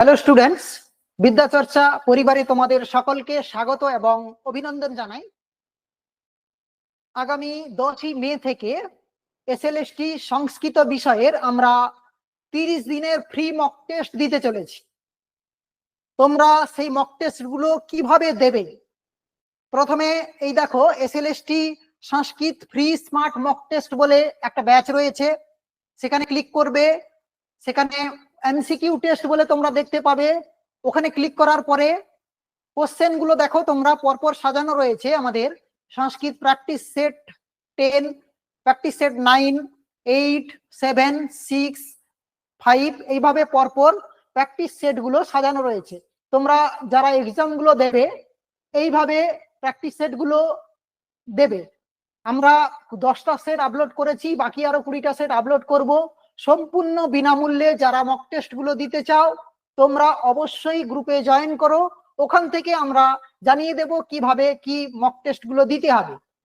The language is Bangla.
হ্যালো স্টুডেন্টস বিদ্যাচর্চা পরিবারে তোমাদের সকলকে স্বাগত এবং অভিনন্দন জানাই। আগামী দশই মে থেকে এসএলএসটি সংস্কৃত বিষয়ের আমরা তিরিশ দিনের ফ্রি মক টেস্ট দিতে চলেছি। তোমরা সেই মক টেস্টগুলো কীভাবে দেবে? প্রথমে এই দেখো SLST Sanskrit free smart mock test বলে একটা ব্যাচ রয়েছে। সেখানে ক্লিক করবে। সেখানে এমসিকিউ টেস্ট বলে তোমরা দেখতে পাবে। ওখানে ক্লিক করার পরে কোশ্চেনগুলো দেখো, তোমরা পরপর সাজানো রয়েছে আমাদের। Sanskrit practice set ten practice set nine eight seven six five এইভাবে পরপর প্র্যাকটিস সেটগুলো সাজানো রয়েছে। তোমরা যারা এক্সামগুলো দেবে, এইভাবে প্র্যাকটিস সেটগুলো দেবে। আমরা দশটা সেট আপলোড করেছি, বাকি আরও কুড়িটা সেট আপলোড করব। সম্পূর্ণ বিনামূল্যে যারা মক টেস্টগুলো দিতে চাও, তোমরা অবশ্যই গ্রুপে জয়েন করো। ওখান থেকে আমরা জানিয়ে দেব কীভাবে কি মক টেস্টগুলো দিতে হবে।